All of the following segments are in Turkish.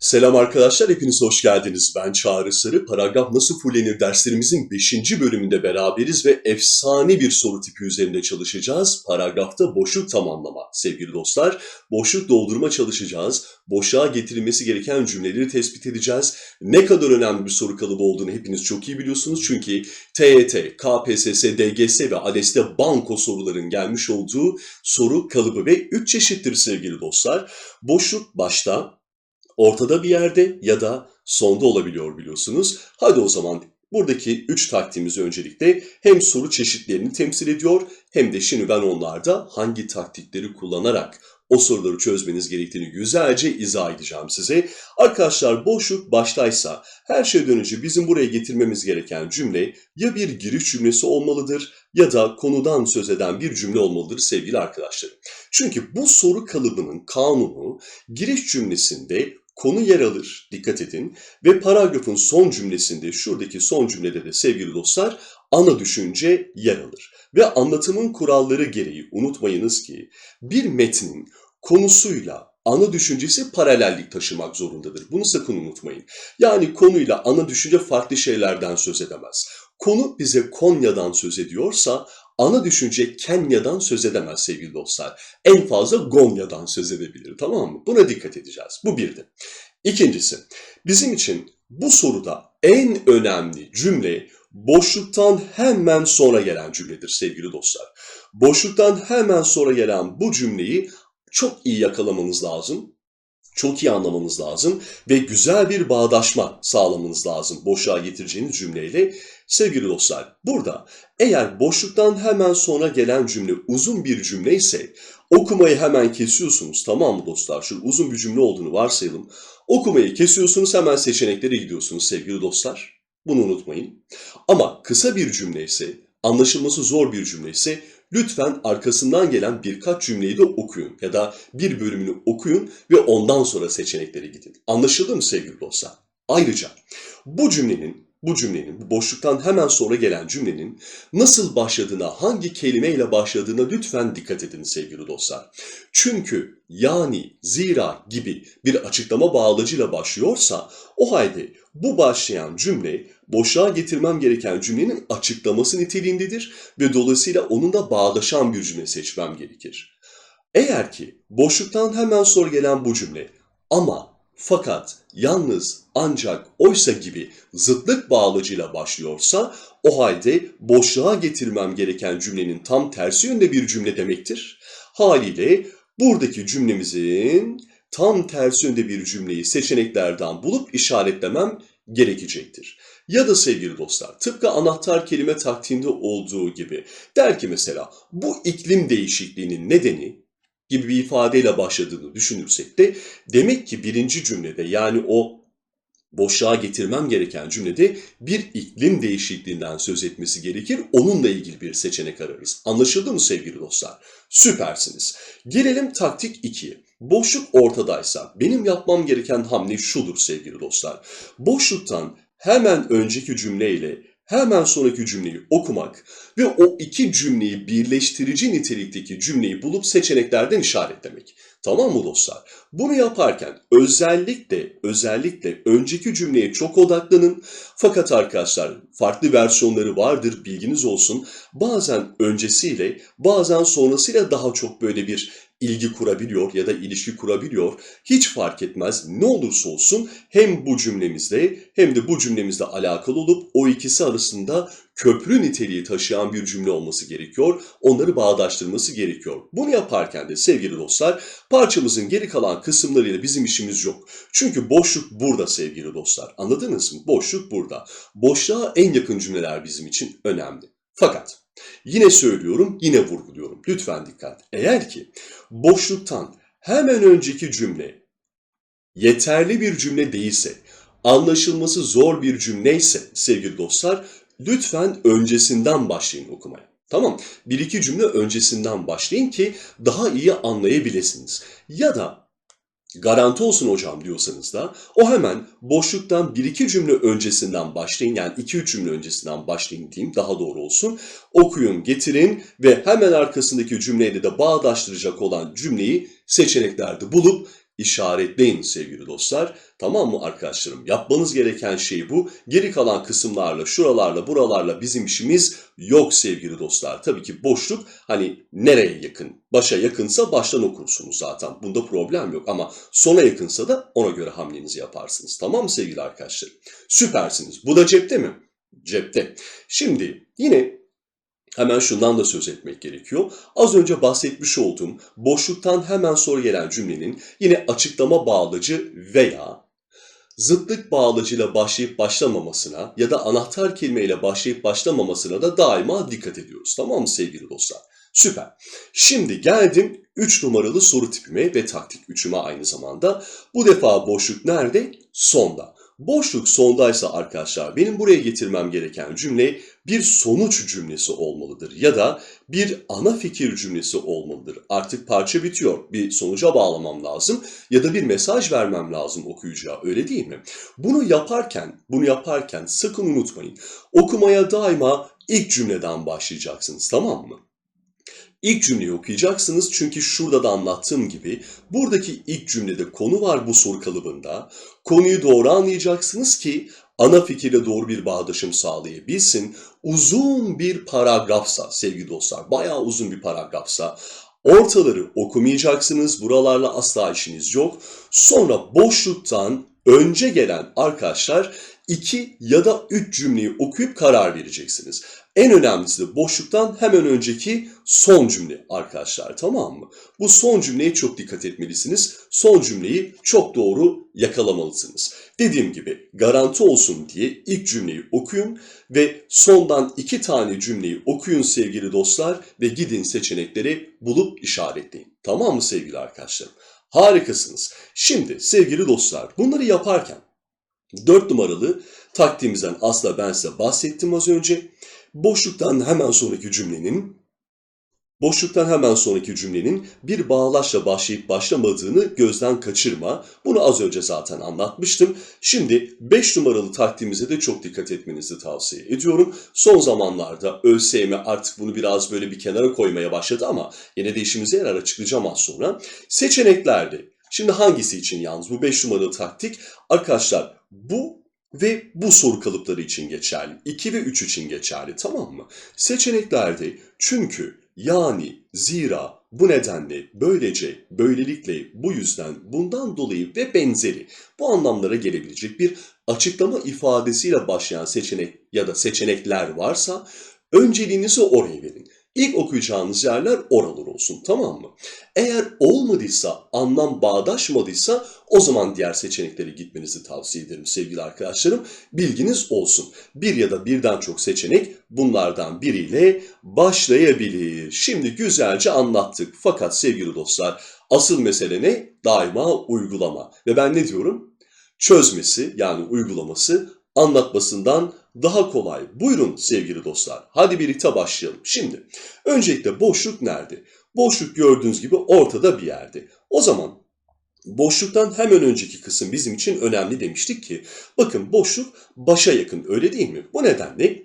Selam arkadaşlar, hepiniz hoş geldiniz. Ben Çağrı Sarı. Paragraf Nasıl Fullenir derslerimizin 5. bölümünde beraberiz ve efsane bir soru tipi üzerinde çalışacağız. Paragrafta boşluk tamamlama sevgili dostlar. Boşluk doldurma çalışacağız. Boşluğa getirilmesi gereken cümleleri tespit edeceğiz. Ne kadar önemli bir soru kalıbı olduğunu hepiniz çok iyi biliyorsunuz. Çünkü TYT, KPSS, DGS ve ALES'te banko soruların gelmiş olduğu soru kalıbı ve 3 çeşittir sevgili dostlar. Boşluk başta, ortada bir yerde ya da sonda olabiliyor biliyorsunuz. Hadi o zaman buradaki 3 taktiğimiz öncelikle hem soru çeşitlerini temsil ediyor hem de şimdi ben onlarda hangi taktikleri kullanarak o soruları çözmeniz gerektiğini güzelce izah edeceğim size. Arkadaşlar boşluk baştaysa her şeyden önce bizim buraya getirmemiz gereken cümle ya bir giriş cümlesi olmalıdır ya da konudan söz eden bir cümle olmalıdır sevgili arkadaşlarım. Çünkü bu soru kalıbının kanunu giriş cümlesinde konu yer alır, dikkat edin. Ve paragrafın son cümlesinde, şuradaki son cümlede de sevgili dostlar, ana düşünce yer alır. Ve anlatımın kuralları gereği unutmayınız ki bir metnin konusuyla ana düşüncesi paralellik taşımak zorundadır. Bunu sakın unutmayın. Yani konuyla ana düşünce farklı şeylerden söz edemez. Konu bize Konya'dan söz ediyorsa ana düşünce Kenya'dan söz edemez sevgili dostlar. En fazla Gonya'dan söz edebilir tamam mı? Buna dikkat edeceğiz. Bu birdi. İkincisi, bizim için bu soruda en önemli cümle boşluktan hemen sonra gelen cümledir sevgili dostlar. Boşluktan hemen sonra gelen bu cümleyi çok iyi yakalamanız lazım. Çok iyi anlamanız lazım ve güzel bir bağdaşma sağlamanız lazım boşluğa getireceğiniz cümleyle. Sevgili dostlar, burada eğer boşluktan hemen sonra gelen cümle uzun bir cümle ise okumayı hemen kesiyorsunuz tamam mı dostlar? Şu uzun bir cümle olduğunu varsayalım. Okumayı kesiyorsunuz hemen seçeneklere gidiyorsunuz sevgili dostlar. Bunu unutmayın. Ama kısa bir cümle ise, anlaşılması zor bir cümle ise lütfen arkasından gelen birkaç cümleyi de okuyun ya da bir bölümünü okuyun ve ondan sonra seçeneklere gidin. Anlaşıldı mı sevgili dostlar? Ayrıca bu cümlenin bu cümlenin, bu boşluktan hemen sonra gelen cümlenin nasıl başladığına, hangi kelimeyle başladığına lütfen dikkat edin sevgili dostlar. Çünkü yani, zira gibi bir açıklama bağlacıyla başlıyorsa o halde bu başlayan cümle boşluğa getirmem gereken cümlenin açıklaması niteliğindedir ve dolayısıyla onunla bağdaşan bir cümle seçmem gerekir. Eğer ki boşluktan hemen sonra gelen bu cümle ama fakat, yalnız, ancak, oysa gibi zıtlık bağlacıyla başlıyorsa o halde boşluğa getirmem gereken cümlenin tam tersi yönde bir cümle demektir. Haliyle buradaki cümlemizin tam tersi yönde bir cümleyi seçeneklerden bulup işaretlemem gerekecektir. Ya da sevgili dostlar tıpkı anahtar kelime taktiğinde olduğu gibi der ki mesela bu iklim değişikliğinin nedeni gibi bir ifadeyle başladığını düşünürsek de demek ki birinci cümlede yani o boşluğa getirmem gereken cümlede bir iklim değişikliğinden söz etmesi gerekir. Onunla ilgili bir seçenek ararız. Anlaşıldı mı sevgili dostlar? Süpersiniz. Gelelim taktik 2'ye. Boşluk ortadaysa benim yapmam gereken hamle şudur sevgili dostlar. Boşluktan hemen önceki cümleyle hemen sonraki cümleyi okumak ve o iki cümleyi birleştirici nitelikteki cümleyi bulup seçeneklerden işaretlemek. Tamam mı dostlar? Bunu yaparken özellikle özellikle önceki cümleye çok odaklanın. Fakat arkadaşlar farklı versiyonları vardır bilginiz olsun. Bazen öncesiyle bazen sonrasıyla daha çok böyle bir ilgi kurabiliyor ya da ilişki kurabiliyor. Hiç fark etmez ne olursa olsun hem bu cümlemizle hem de bu cümlemizle alakalı olup o ikisi arasında köprü niteliği taşıyan bir cümle olması gerekiyor. Onları bağdaştırması gerekiyor. Bunu yaparken de sevgili dostlar parçamızın geri kalan kısımlarıyla bizim işimiz yok. Çünkü boşluk burada sevgili dostlar. Anladınız mı? Boşluk burada. Boşluğa en yakın cümleler bizim için önemli. Fakat Yine söylüyorum, yine vurguluyorum. Lütfen dikkat. Eğer ki boşluktan hemen önceki cümle yeterli bir cümle değilse, anlaşılması zor bir cümleyse sevgili dostlar, lütfen öncesinden başlayın okumaya. Tamam, bir iki cümle öncesinden başlayın ki daha iyi anlayabilirsiniz. Ya da garanti olsun hocam diyorsanız da o hemen boşluktan bir iki cümle öncesinden başlayın yani iki üç cümle öncesinden başlayın diyeyim daha doğru olsun. Okuyun, getirin ve hemen arkasındaki cümleyle de bağdaştıracak olan cümleyi seçeneklerde bulup işaretleyin sevgili dostlar. Tamam mı arkadaşlarım? Yapmanız gereken şey bu. Geri kalan kısımlarla, şuralarla, buralarla bizim işimiz yok sevgili dostlar. Tabii ki boşluk hani nereye yakın? Başa yakınsa baştan okursunuz zaten. Bunda problem yok ama sona yakınsa da ona göre hamlenizi yaparsınız. Tamam mı sevgili arkadaşlar? Süpersiniz. Bu da cepte mi? Cepte. Şimdi yine Hemen şundan da söz etmek gerekiyor. Az önce bahsetmiş olduğum boşluktan hemen sonra gelen cümlenin yine açıklama bağlacı veya zıtlık bağlacıyla başlayıp başlamamasına ya da anahtar kelimeyle başlayıp başlamamasına da daima dikkat ediyoruz. Tamam mı sevgili dostlar? Süper. Şimdi geldim 3 numaralı soru tipime ve taktik 3'üme aynı zamanda. Bu defa boşluk nerede? Sonda. Boşluk sondaysa arkadaşlar benim buraya getirmem gereken cümle bir sonuç cümlesi olmalıdır ya da bir ana fikir cümlesi olmalıdır. Artık parça bitiyor. Bir sonuca bağlamam lazım ya da bir mesaj vermem lazım okuyucuya. Öyle değil mi? Bunu yaparken, bunu yaparken sakın unutmayın. Okumaya daima ilk cümleden başlayacaksınız tamam mı? İlk cümleyi okuyacaksınız çünkü şurada da anlattığım gibi buradaki ilk cümlede konu var bu soru kalıbında. Konuyu doğru anlayacaksınız ki ana fikirle doğru bir bağdaşım sağlayabilsin. Uzun bir paragrafsa sevgili dostlar, bayağı uzun bir paragrafsa ortaları okumayacaksınız. Buralarla asla işiniz yok. Sonra boşluktan önce gelen arkadaşlar iki ya da üç cümleyi okuyup karar vereceksiniz. En önemlisi de boşluktan hemen önceki son cümle arkadaşlar tamam mı? Bu son cümleye çok dikkat etmelisiniz. Son cümleyi çok doğru yakalamalısınız. Dediğim gibi garanti olsun diye ilk cümleyi okuyun ve sondan iki tane cümleyi okuyun sevgili dostlar ve gidin seçenekleri bulup işaretleyin. Tamam mı sevgili arkadaşlarım? Harikasınız. Şimdi sevgili dostlar bunları yaparken 4 numaralı taktiğimizden asla ben size bahsettim az önce. Boşluktan hemen sonraki cümlenin boşluktan hemen sonraki cümlenin bir bağlaçla başlayıp başlamadığını gözden kaçırma. Bunu az önce zaten anlatmıştım. Şimdi 5 numaralı taktiğimize de çok dikkat etmenizi tavsiye ediyorum. Son zamanlarda ÖSYM artık bunu biraz böyle bir kenara koymaya başladı ama yine de işimize yarar açıklayacağım az sonra. Seçeneklerde Şimdi hangisi için yalnız bu 5 numaralı taktik? Arkadaşlar bu ve bu soru kalıpları için geçerli. 2 ve 3 için geçerli tamam mı? Seçeneklerde çünkü, yani, zira, bu nedenle, böylece, böylelikle, bu yüzden, bundan dolayı ve benzeri bu anlamlara gelebilecek bir açıklama ifadesiyle başlayan seçenek ya da seçenekler varsa önceliğinizi oraya verin. İlk okuyacağınız yerler oralar olsun tamam mı? Eğer olmadıysa, anlam bağdaşmadıysa o zaman diğer seçeneklere gitmenizi tavsiye ederim sevgili arkadaşlarım. Bilginiz olsun. Bir ya da birden çok seçenek bunlardan biriyle başlayabilir. Şimdi güzelce anlattık. Fakat sevgili dostlar asıl mesele ne? Daima uygulama. Ve ben ne diyorum? Çözmesi yani uygulaması anlatmasından daha kolay. Buyurun sevgili dostlar. Hadi birlikte başlayalım. Şimdi öncelikle boşluk nerede? Boşluk gördüğünüz gibi ortada bir yerde. O zaman boşluktan hemen önceki kısım bizim için önemli demiştik ki bakın boşluk başa yakın öyle değil mi? Bu nedenle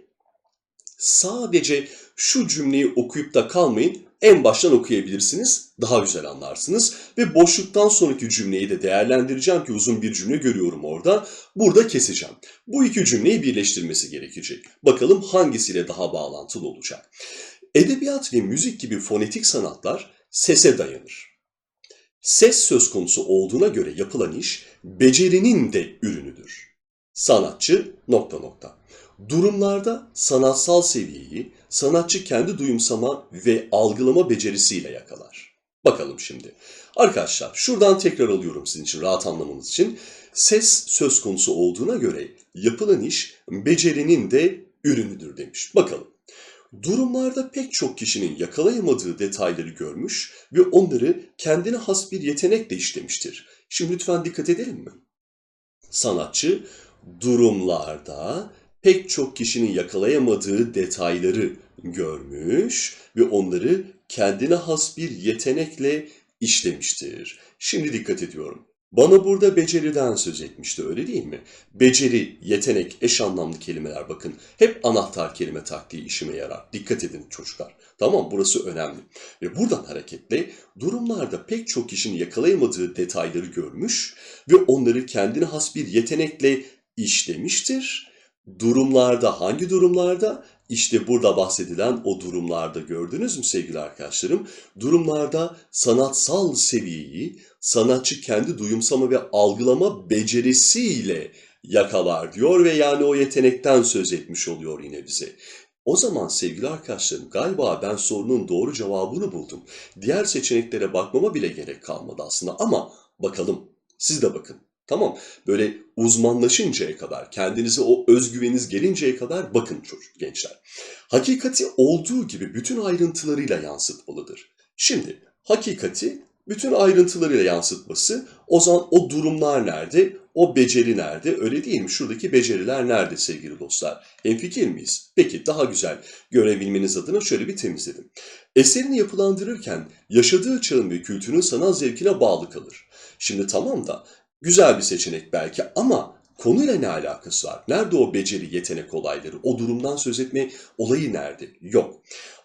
sadece şu cümleyi okuyup da kalmayın en baştan okuyabilirsiniz, daha güzel anlarsınız. Ve boşluktan sonraki cümleyi de değerlendireceğim ki uzun bir cümle görüyorum orada. Burada keseceğim. Bu iki cümleyi birleştirmesi gerekecek. Bakalım hangisiyle daha bağlantılı olacak. Edebiyat ve müzik gibi fonetik sanatlar sese dayanır. Ses söz konusu olduğuna göre yapılan iş becerinin de ürünüdür. Sanatçı nokta nokta. Durumlarda sanatsal seviyeyi sanatçı kendi duyumsama ve algılama becerisiyle yakalar. Bakalım şimdi. Arkadaşlar şuradan tekrar alıyorum sizin için rahat anlamanız için. Ses söz konusu olduğuna göre yapılan iş becerinin de ürünüdür demiş. Bakalım. Durumlarda pek çok kişinin yakalayamadığı detayları görmüş ve onları kendine has bir yetenekle işlemiştir. Şimdi lütfen dikkat edelim mi? Sanatçı durumlarda pek çok kişinin yakalayamadığı detayları görmüş ve onları kendine has bir yetenekle işlemiştir. Şimdi dikkat ediyorum. Bana burada beceriden söz etmişti öyle değil mi? Beceri, yetenek, eş anlamlı kelimeler bakın. Hep anahtar kelime taktiği işime yarar. Dikkat edin çocuklar. Tamam burası önemli. Ve buradan hareketle durumlarda pek çok kişinin yakalayamadığı detayları görmüş ve onları kendine has bir yetenekle işlemiştir. Durumlarda hangi durumlarda? İşte burada bahsedilen o durumlarda gördünüz mü sevgili arkadaşlarım? Durumlarda sanatsal seviyeyi sanatçı kendi duyumsama ve algılama becerisiyle yakalar diyor ve yani o yetenekten söz etmiş oluyor yine bize. O zaman sevgili arkadaşlarım galiba ben sorunun doğru cevabını buldum. Diğer seçeneklere bakmama bile gerek kalmadı aslında ama bakalım siz de bakın. Tamam böyle uzmanlaşıncaya kadar kendinize o özgüveniniz gelinceye kadar bakın çocuk gençler. Hakikati olduğu gibi bütün ayrıntılarıyla yansıtmalıdır. Şimdi hakikati bütün ayrıntılarıyla yansıtması o zaman o durumlar nerede, o beceri nerede öyle değil mi? Şuradaki beceriler nerede sevgili dostlar? Hemfikir miyiz? Peki daha güzel görebilmeniz adına şöyle bir temizledim. Eserini yapılandırırken yaşadığı çağın ve kültürün sanat zevkine bağlı kalır. Şimdi tamam da güzel bir seçenek belki ama konuyla ne alakası var? Nerede o beceri, yetenek olayları? O durumdan söz etme olayı nerede? Yok.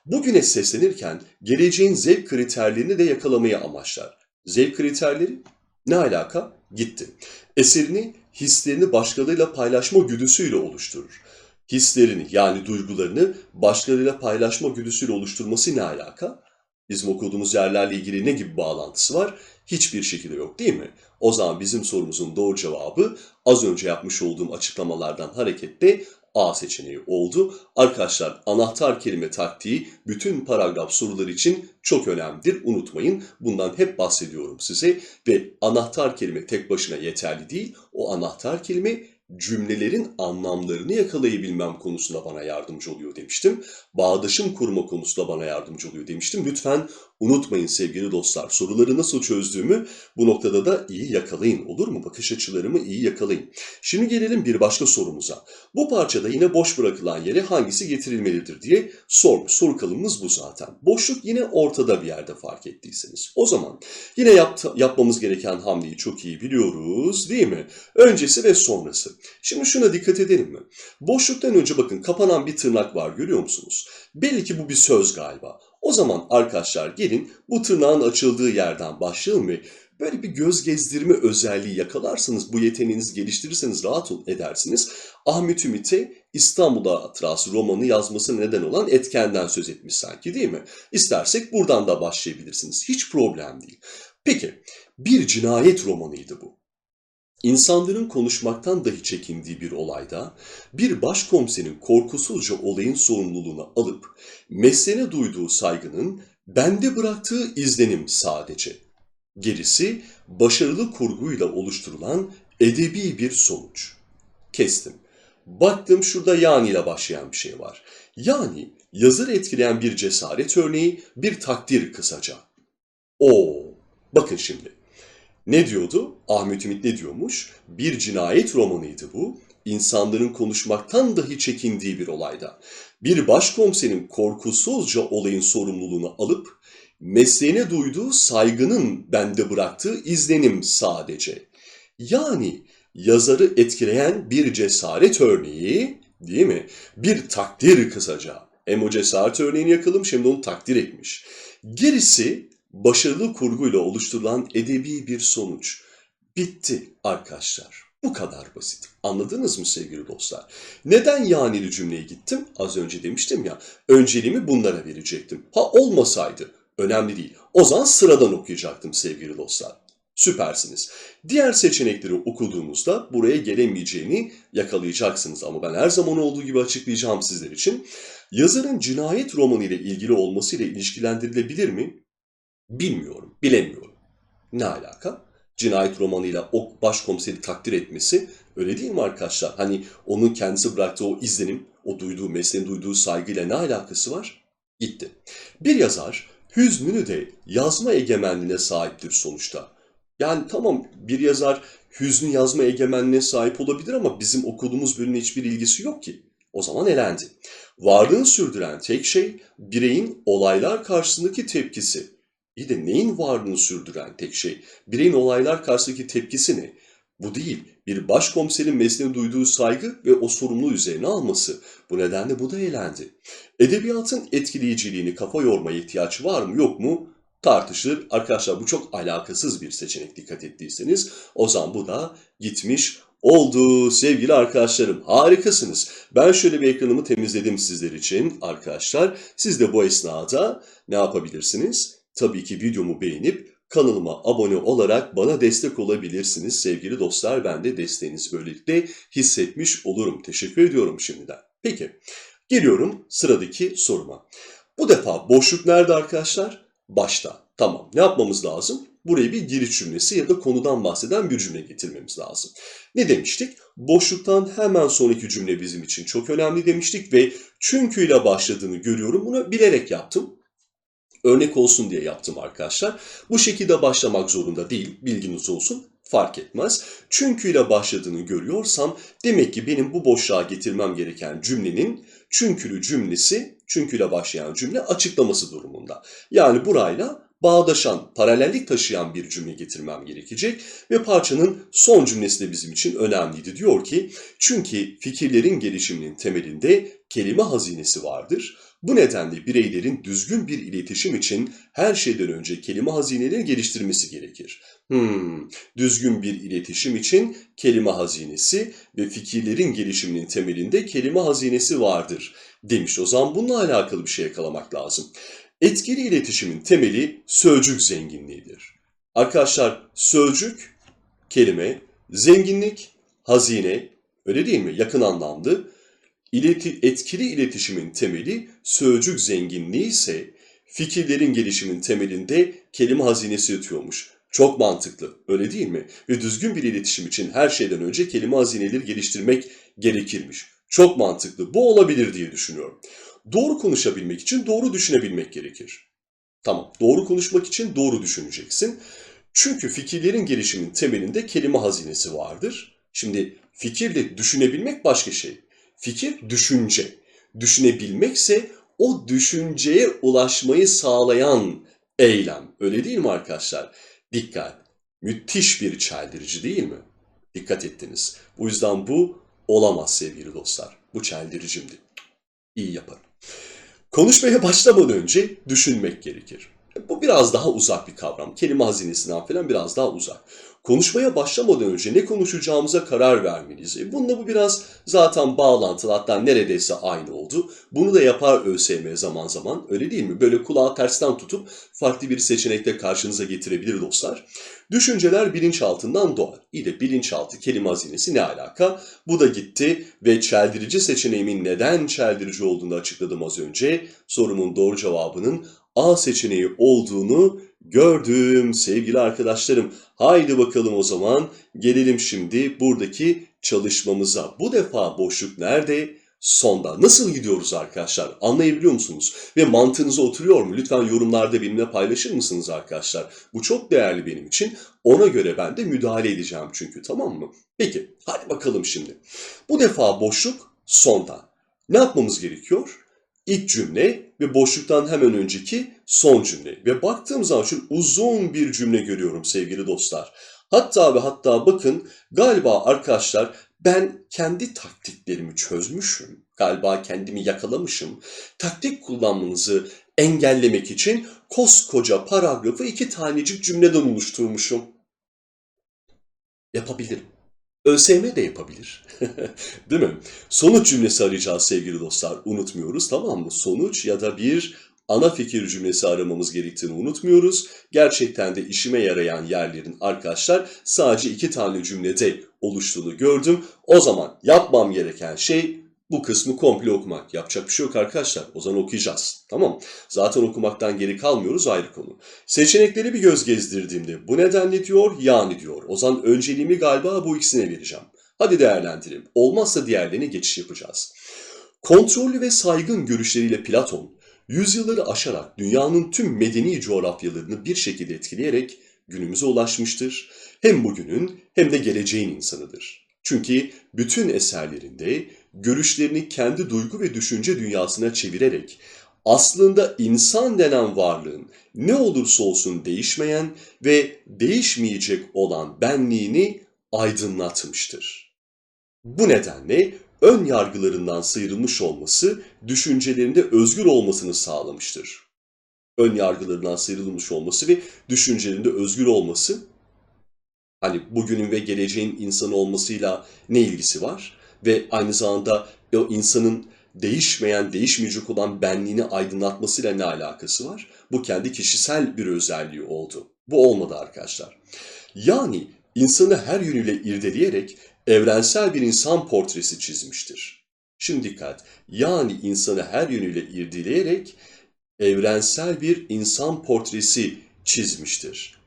Bugüne seslenirken geleceğin zevk kriterlerini de yakalamayı amaçlar. Zevk kriterleri ne alaka? Gitti. Eserini, hislerini başkalarıyla paylaşma güdüsüyle oluşturur. Hislerini yani duygularını başkalarıyla paylaşma güdüsüyle oluşturması ne alaka? Bizim okuduğumuz yerlerle ilgili ne gibi bağlantısı var? Hiçbir şekilde yok değil mi? O zaman bizim sorumuzun doğru cevabı az önce yapmış olduğum açıklamalardan hareketle A seçeneği oldu. Arkadaşlar anahtar kelime taktiği bütün paragraf soruları için çok önemlidir. Unutmayın bundan hep bahsediyorum size ve anahtar kelime tek başına yeterli değil. O anahtar kelime cümlelerin anlamlarını yakalayabilmem konusunda bana yardımcı oluyor demiştim. Bağdaşım kurma konusunda bana yardımcı oluyor demiştim. Lütfen unutmayın sevgili dostlar soruları nasıl çözdüğümü bu noktada da iyi yakalayın olur mu? Bakış açılarımı iyi yakalayın. Şimdi gelelim bir başka sorumuza. Bu parçada yine boş bırakılan yere hangisi getirilmelidir diye sormuş. Soru kalımımız bu zaten. Boşluk yine ortada bir yerde fark ettiyseniz. O zaman yine yapta- yapmamız gereken hamleyi çok iyi biliyoruz değil mi? Öncesi ve sonrası. Şimdi şuna dikkat edelim mi? Boşluktan önce bakın kapanan bir tırnak var görüyor musunuz? Belli ki bu bir söz galiba. O zaman arkadaşlar gelin bu tırnağın açıldığı yerden başlayalım ve böyle bir göz gezdirme özelliği yakalarsanız, bu yeteneğinizi geliştirirseniz rahat edersiniz. Ahmet Ümit'e İstanbul Hatırası romanı yazmasına neden olan etkenden söz etmiş sanki değil mi? İstersek buradan da başlayabilirsiniz. Hiç problem değil. Peki, bir cinayet romanıydı bu. İnsanların konuşmaktan dahi çekindiği bir olayda bir başkomiserin korkusuzca olayın sorumluluğunu alıp mesleğine duyduğu saygının bende bıraktığı izlenim sadece. Gerisi başarılı kurguyla oluşturulan edebi bir sonuç. Kestim. Baktım şurada yani ile başlayan bir şey var. Yani yazarı etkileyen bir cesaret örneği, bir takdir kısaca. Oo, bakın şimdi. Ne diyordu? Ahmet Ümit ne diyormuş? Bir cinayet romanıydı bu. İnsanların konuşmaktan dahi çekindiği bir olayda. Bir başkomiserin korkusuzca olayın sorumluluğunu alıp mesleğine duyduğu saygının bende bıraktığı izlenim sadece. Yani yazarı etkileyen bir cesaret örneği değil mi? Bir takdir kısaca. Hem o cesaret örneğini yakalım şimdi onu takdir etmiş. Gerisi başarılı kurguyla oluşturulan edebi bir sonuç. Bitti arkadaşlar. Bu kadar basit. Anladınız mı sevgili dostlar? Neden yanili cümleye gittim? Az önce demiştim ya, önceliğimi bunlara verecektim. Ha olmasaydı, önemli değil. O zaman sıradan okuyacaktım sevgili dostlar. Süpersiniz. Diğer seçenekleri okuduğumuzda buraya gelemeyeceğini yakalayacaksınız ama ben her zaman olduğu gibi açıklayacağım sizler için. Yazarın cinayet romanı ile ilgili olmasıyla ilişkilendirilebilir mi? Bilmiyorum, bilemiyorum. Ne alaka? Cinayet romanıyla o başkomiseri takdir etmesi öyle değil mi arkadaşlar? Hani onun kendisi bıraktığı o izlenim, o duyduğu, mesleğin duyduğu saygıyla ne alakası var? Gitti. Bir yazar hüznünü de yazma egemenliğine sahiptir sonuçta. Yani tamam bir yazar hüznü yazma egemenliğine sahip olabilir ama bizim okuduğumuz bölümle hiçbir ilgisi yok ki. O zaman elendi. Varlığını sürdüren tek şey bireyin olaylar karşısındaki tepkisi. İyi de neyin varlığını sürdüren tek şey? Bireyin olaylar karşısındaki tepkisi ne? Bu değil, bir başkomiserin mesleğine duyduğu saygı ve o sorumluluğu üzerine alması. Bu nedenle bu da eğlendi. Edebiyatın etkileyiciliğini kafa yormaya ihtiyaç var mı yok mu tartışılır. Arkadaşlar bu çok alakasız bir seçenek dikkat ettiyseniz. O zaman bu da gitmiş oldu sevgili arkadaşlarım. Harikasınız. Ben şöyle bir ekranımı temizledim sizler için arkadaşlar. Siz de bu esnada ne yapabilirsiniz? Tabii ki videomu beğenip kanalıma abone olarak bana destek olabilirsiniz sevgili dostlar. Ben de desteğinizi böylelikle hissetmiş olurum. Teşekkür ediyorum şimdiden. Peki, geliyorum sıradaki soruma. Bu defa boşluk nerede arkadaşlar? Başta. Tamam, ne yapmamız lazım? Buraya bir giriş cümlesi ya da konudan bahseden bir cümle getirmemiz lazım. Ne demiştik? Boşluktan hemen sonraki cümle bizim için çok önemli demiştik ve çünkü ile başladığını görüyorum. Bunu bilerek yaptım. Örnek olsun diye yaptım arkadaşlar. Bu şekilde başlamak zorunda değil, bilginiz olsun. Fark etmez. Çünkü ile başladığını görüyorsam demek ki benim bu boşluğa getirmem gereken cümlenin çünkülü cümlesi, çünküyle başlayan cümle açıklaması durumunda. Yani burayla bağdaşan, paralellik taşıyan bir cümle getirmem gerekecek ve parçanın son cümlesi de bizim için önemliydi. Diyor ki, çünkü fikirlerin gelişiminin temelinde kelime hazinesi vardır. Bu nedenle bireylerin düzgün bir iletişim için her şeyden önce kelime hazinelerini geliştirmesi gerekir. Hmm, düzgün bir iletişim için kelime hazinesi ve fikirlerin gelişiminin temelinde kelime hazinesi vardır demiş. O zaman bununla alakalı bir şey yakalamak lazım. Etkili iletişimin temeli sözcük zenginliğidir. Arkadaşlar sözcük, kelime, zenginlik, hazine, öyle değil mi? Yakın anlamlı. İleti, etkili iletişimin temeli sözcük zenginliği ise fikirlerin gelişimin temelinde kelime hazinesi yatıyormuş. Çok mantıklı, öyle değil mi? Ve düzgün bir iletişim için her şeyden önce kelime hazineleri geliştirmek gerekirmiş. Çok mantıklı, bu olabilir diye düşünüyorum. Doğru konuşabilmek için doğru düşünebilmek gerekir. Tamam, doğru konuşmak için doğru düşüneceksin. Çünkü fikirlerin gelişimin temelinde kelime hazinesi vardır. Şimdi fikirle düşünebilmek başka şey. Fikir düşünce. Düşünebilmekse o düşünceye ulaşmayı sağlayan eylem. Öyle değil mi arkadaşlar? Dikkat. Müthiş bir çeldirici değil mi? Dikkat ettiniz. Bu yüzden bu olamaz sevgili dostlar. Bu çeldiricimdi. İyi yaparım. Konuşmaya başlamadan önce düşünmek gerekir. Bu biraz daha uzak bir kavram. Kelime hazinesinden falan biraz daha uzak. Konuşmaya başlamadan önce ne konuşacağımıza karar vermeliyiz. E bununla bu biraz zaten bağlantılı hatta neredeyse aynı oldu. Bunu da yapar ÖSYM zaman zaman öyle değil mi? Böyle kulağı tersten tutup farklı bir seçenekte karşınıza getirebilir dostlar. Düşünceler bilinçaltından doğar. İyi de bilinçaltı kelime hazinesi ne alaka? Bu da gitti ve çeldirici seçeneğimin neden çeldirici olduğunu açıkladım az önce. Sorumun doğru cevabının A seçeneği olduğunu gördüm sevgili arkadaşlarım. Haydi bakalım o zaman gelelim şimdi buradaki çalışmamıza. Bu defa boşluk nerede? Sonda. Nasıl gidiyoruz arkadaşlar? Anlayabiliyor musunuz? Ve mantığınıza oturuyor mu? Lütfen yorumlarda benimle paylaşır mısınız arkadaşlar? Bu çok değerli benim için. Ona göre ben de müdahale edeceğim çünkü tamam mı? Peki hadi bakalım şimdi. Bu defa boşluk sonda. Ne yapmamız gerekiyor? İlk cümle ve boşluktan hemen önceki son cümle. Ve baktığım zaman şöyle uzun bir cümle görüyorum sevgili dostlar. Hatta ve hatta bakın galiba arkadaşlar ben kendi taktiklerimi çözmüşüm. Galiba kendimi yakalamışım. Taktik kullanmanızı engellemek için koskoca paragrafı iki tanecik cümleden oluşturmuşum. Yapabilirim. ÖSYM de yapabilir. Değil mi? Sonuç cümlesi arayacağız sevgili dostlar. Unutmuyoruz tamam mı? Sonuç ya da bir ana fikir cümlesi aramamız gerektiğini unutmuyoruz. Gerçekten de işime yarayan yerlerin arkadaşlar sadece iki tane cümlede oluştuğunu gördüm. O zaman yapmam gereken şey bu kısmı komple okumak. Yapacak bir şey yok arkadaşlar. O zaman okuyacağız. Tamam Zaten okumaktan geri kalmıyoruz ayrı konu. Seçenekleri bir göz gezdirdiğimde bu nedenle diyor yani diyor. O zaman önceliğimi galiba bu ikisine vereceğim. Hadi değerlendirelim. Olmazsa diğerlerine geçiş yapacağız. Kontrollü ve saygın görüşleriyle Platon, yüzyılları aşarak dünyanın tüm medeni coğrafyalarını bir şekilde etkileyerek günümüze ulaşmıştır. Hem bugünün hem de geleceğin insanıdır. Çünkü bütün eserlerinde görüşlerini kendi duygu ve düşünce dünyasına çevirerek aslında insan denen varlığın ne olursa olsun değişmeyen ve değişmeyecek olan benliğini aydınlatmıştır. Bu nedenle ön yargılarından sıyrılmış olması, düşüncelerinde özgür olmasını sağlamıştır. Ön yargılarından sıyrılmış olması ve düşüncelerinde özgür olması, hani bugünün ve geleceğin insanı olmasıyla ne ilgisi var? Ve aynı zamanda o insanın değişmeyen, değişmeyecek olan benliğini aydınlatmasıyla ne alakası var? Bu kendi kişisel bir özelliği oldu. Bu olmadı arkadaşlar. Yani insanı her yönüyle irdeleyerek evrensel bir insan portresi çizmiştir. Şimdi dikkat, yani insanı her yönüyle irdeleyerek evrensel bir insan portresi çizmiştir.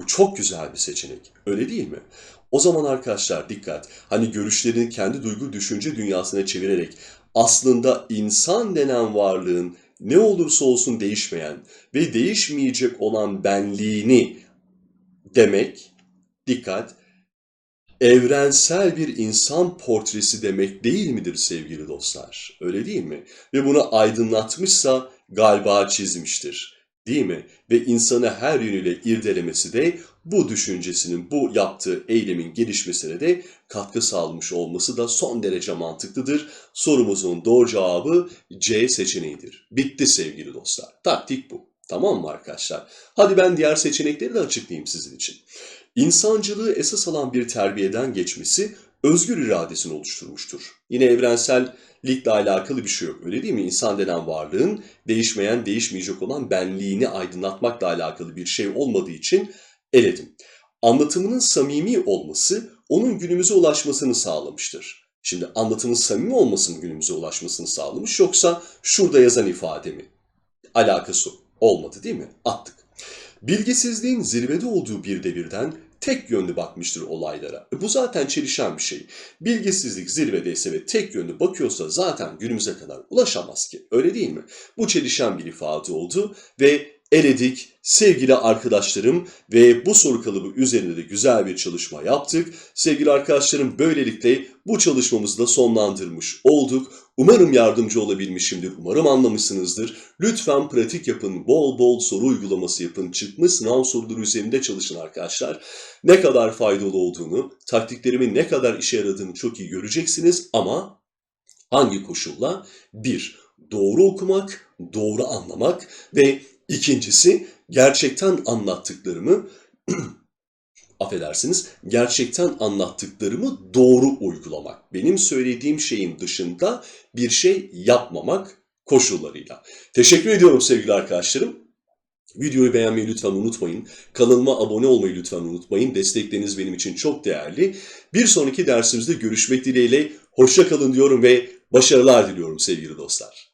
Bu çok güzel bir seçenek, öyle değil mi? O zaman arkadaşlar dikkat, hani görüşlerini kendi duygu düşünce dünyasına çevirerek aslında insan denen varlığın ne olursa olsun değişmeyen ve değişmeyecek olan benliğini demek, dikkat, evrensel bir insan portresi demek değil midir sevgili dostlar? Öyle değil mi? Ve bunu aydınlatmışsa galiba çizmiştir. Değil mi? Ve insanı her yönüyle irdelemesi de bu düşüncesinin, bu yaptığı eylemin gelişmesine de katkı sağlamış olması da son derece mantıklıdır. Sorumuzun doğru cevabı C seçeneğidir. Bitti sevgili dostlar. Taktik bu. Tamam mı arkadaşlar? Hadi ben diğer seçenekleri de açıklayayım sizin için. İnsancılığı esas alan bir terbiyeden geçmesi özgür iradesini oluşturmuştur. Yine evrensellikle alakalı bir şey yok öyle değil mi? İnsan denen varlığın değişmeyen, değişmeyecek olan benliğini aydınlatmakla alakalı bir şey olmadığı için eledim. Anlatımının samimi olması onun günümüze ulaşmasını sağlamıştır. Şimdi anlatımın samimi olması mı günümüze ulaşmasını sağlamış yoksa şurada yazan ifade mi? Alakası olmadı değil mi? Attık. Bilgisizliğin zirvede olduğu bir devirden tek yönlü bakmıştır olaylara. Bu zaten çelişen bir şey. Bilgisizlik zirvedeyse ve tek yönlü bakıyorsa zaten günümüze kadar ulaşamaz ki. Öyle değil mi? Bu çelişen bir ifade oldu ve eledik sevgili arkadaşlarım ve bu soru kalıbı üzerinde de güzel bir çalışma yaptık. Sevgili arkadaşlarım böylelikle bu çalışmamızı da sonlandırmış olduk. Umarım yardımcı olabilmişimdir, umarım anlamışsınızdır. Lütfen pratik yapın, bol bol soru uygulaması yapın, çıkmış sınav soruları üzerinde çalışın arkadaşlar. Ne kadar faydalı olduğunu, taktiklerimin ne kadar işe yaradığını çok iyi göreceksiniz ama hangi koşulla? Bir, doğru okumak, doğru anlamak ve ikincisi gerçekten anlattıklarımı affedersiniz, gerçekten anlattıklarımı doğru uygulamak. Benim söylediğim şeyin dışında bir şey yapmamak koşullarıyla. Teşekkür ediyorum sevgili arkadaşlarım. Videoyu beğenmeyi lütfen unutmayın. Kanalıma abone olmayı lütfen unutmayın. Destekleriniz benim için çok değerli. Bir sonraki dersimizde görüşmek dileğiyle. Hoşça kalın diyorum ve başarılar diliyorum sevgili dostlar.